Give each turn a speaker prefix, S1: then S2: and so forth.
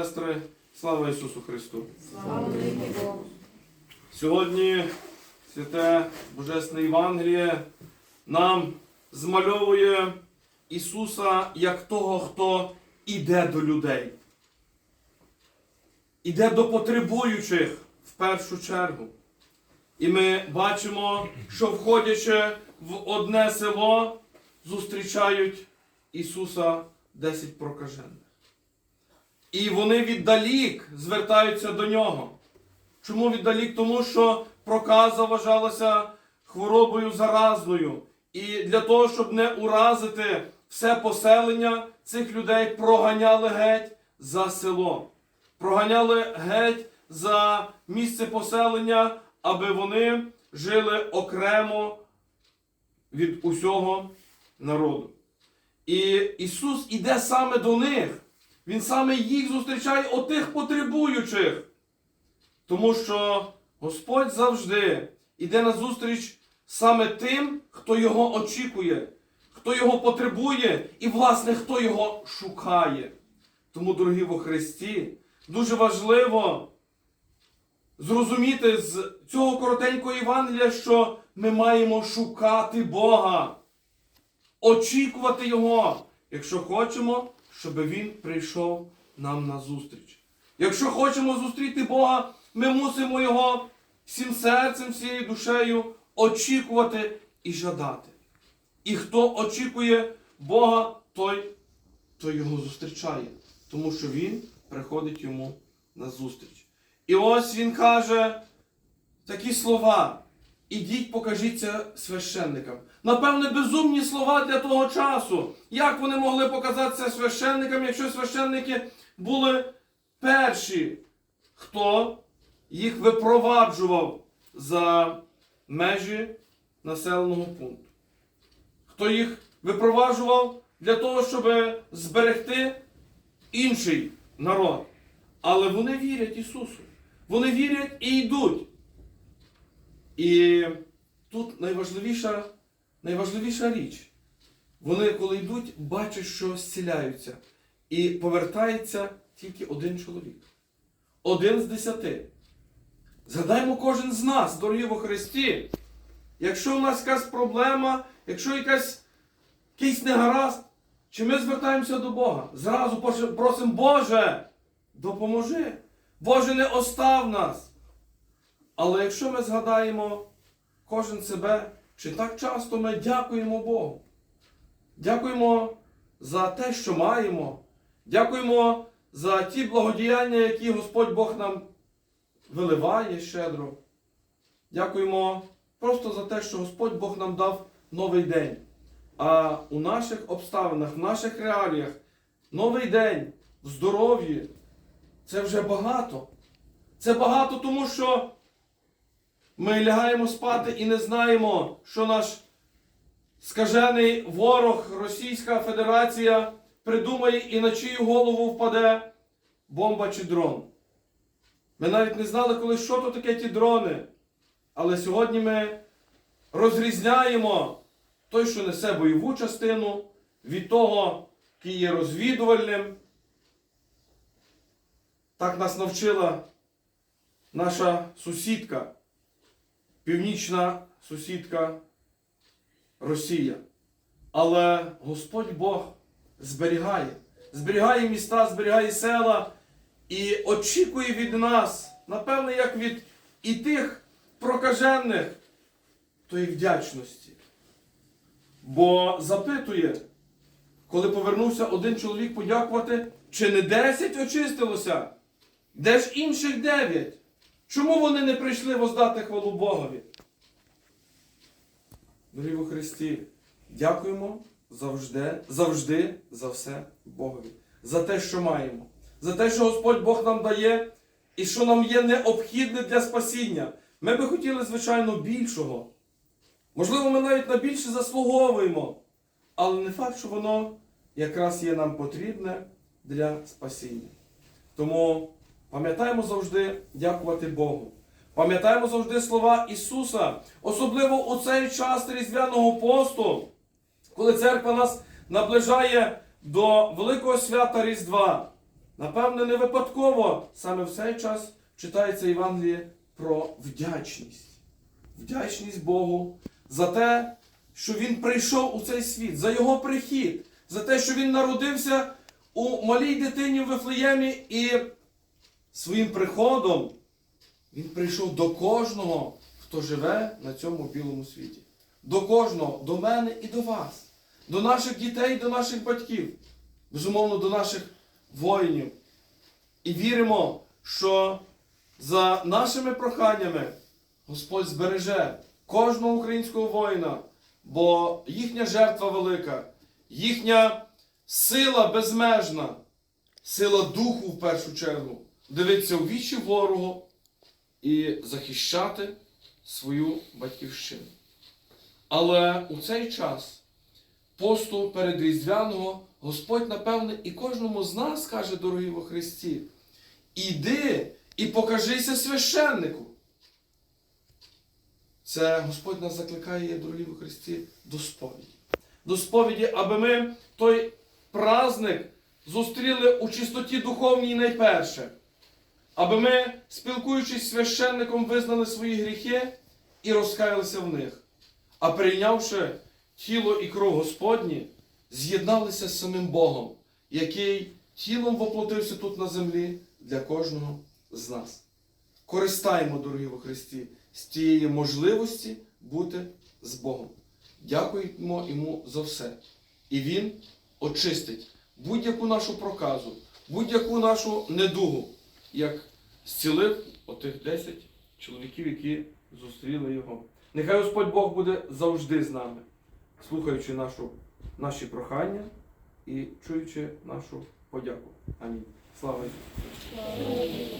S1: Сестри, слава Ісусу Христу!
S2: Слава Богу.
S1: Сьогодні святе Божесне Євангеліє нам змальовує Ісуса як того, хто іде до людей. Іде до потребуючих в першу чергу. І ми бачимо, що входячи в одне село, зустрічають Ісуса 10 прокажених. І вони віддалік звертаються до нього. Чому віддалік? Тому що проказа вважалася хворобою заразною. І для того, щоб не уразити все поселення, цих людей проганяли геть за село. Проганяли геть за місце поселення, аби вони жили окремо від усього народу. І Ісус іде саме до них. Він саме їх зустрічає отих потребуючих. Тому що Господь завжди йде на зустріч саме тим, хто його очікує, хто його потребує і, власне, хто його шукає. Тому, дорогі во Христі, дуже важливо зрозуміти з цього коротенького Євангелія, що ми маємо шукати Бога, очікувати Його, якщо хочемо, щоб Він прийшов нам на зустріч. Якщо хочемо зустріти Бога, ми мусимо Його всім серцем, всією душею очікувати і жадати. І хто очікує Бога, той, той його зустрічає, тому що Він приходить йому на зустріч. І ось він каже такі слова. Ідіть, покажіться священникам. Напевне, безумні слова для того часу. Як вони могли показатися священникам, якщо священники були перші, хто їх випроваджував за межі населеного пункту? Хто їх випроваджував для того, щоб зберегти інший народ? Але вони вірять Ісусу. Вони вірять і йдуть. І тут найважливіша, найважливіша річ. Вони, коли йдуть, бачать, що зціляються. І повертається тільки один чоловік. Один з десяти. Згадаймо кожен з нас, дорогі во Христі. Якщо у нас якась проблема, якщо якийсь негаразд, чи ми звертаємося до Бога? Зразу просимо, Боже, допоможи. Боже, не остав нас. Але якщо ми згадаємо кожен себе, чи так часто ми дякуємо Богу. Дякуємо за те, що маємо. Дякуємо за ті благодіяння, які Господь Бог нам виливає щедро. Дякуємо просто за те, що Господь Бог нам дав новий день. А у наших обставинах, в наших реаліях, новий день в здоров'ї це вже багато. Це багато, тому що ми лягаємо спати і не знаємо, що наш скажений ворог, Російська Федерація, придумає і на чию голову впаде бомба чи дрон. Ми навіть не знали, коли що то таке ті дрони. Але сьогодні ми розрізняємо той, що несе бойову частину, від того, який є розвідувальним. Так нас навчила наша сусідка, північна сусідка Росія. Але Господь Бог зберігає, зберігає міста, зберігає села і очікує від нас, напевне, як від і тих прокажених, тої вдячності. Бо запитує, коли повернувся один чоловік подякувати, чи не десять очистилося? Де ж інших дев'ять? Чому вони не прийшли воздати хвалу Богові? Дорогі во Христі, дякуємо завжди, завжди за все Богові. За те, що маємо. За те, що Господь Бог нам дає і що нам є необхідне для спасіння. Ми би хотіли, звичайно, більшого. Можливо, ми навіть на більше заслуговуємо. Але не факт, що воно якраз є нам потрібне для спасіння. Тому пам'ятаємо завжди дякувати Богу. Пам'ятаємо завжди слова Ісуса, особливо у цей час Різдвяного посту, коли церква нас наближає до великого свята Різдва. Напевне, не випадково саме в цей час читається Євангеліє про вдячність. Вдячність Богу за те, що Він прийшов у цей світ, за Його прихід, за те, що Він народився у малій дитині в Вифлеємі і своїм приходом Він прийшов до кожного, хто живе на цьому білому світі. До кожного, до мене і до вас, до наших дітей, до наших батьків, безумовно, до наших воїнів. І віримо, що за нашими проханнями Господь збереже кожного українського воїна, бо їхня жертва велика, їхня сила безмежна, сила духу в першу чергу, дивитися у вічі ворогу і захищати свою батьківщину. Але у цей час посту передріздвяного Господь, напевне, і кожному з нас каже, дорогі во Христі, іди і покажися священнику. Це Господь нас закликає, дорогі во Христі, до сповіді. До сповіді, аби ми той праздник зустріли у чистоті духовній найперше. Аби ми, спілкуючись з священником, визнали свої гріхи і розкаялися в них. А прийнявши тіло і кров Господні, з'єдналися з самим Богом, який тілом воплотився тут на землі для кожного з нас. Користаємо, дорогі во Христі, з тієї можливості бути з Богом. Дякуємо йому за все. І Він очистить будь-яку нашу проказу, будь-яку нашу недугу, як зцілив отих 10 чоловіків, які зустріли його. Нехай Господь Бог буде завжди з нами, слухаючи нашу, наші прохання і чуючи нашу подяку. Амінь. Слава Ісусу!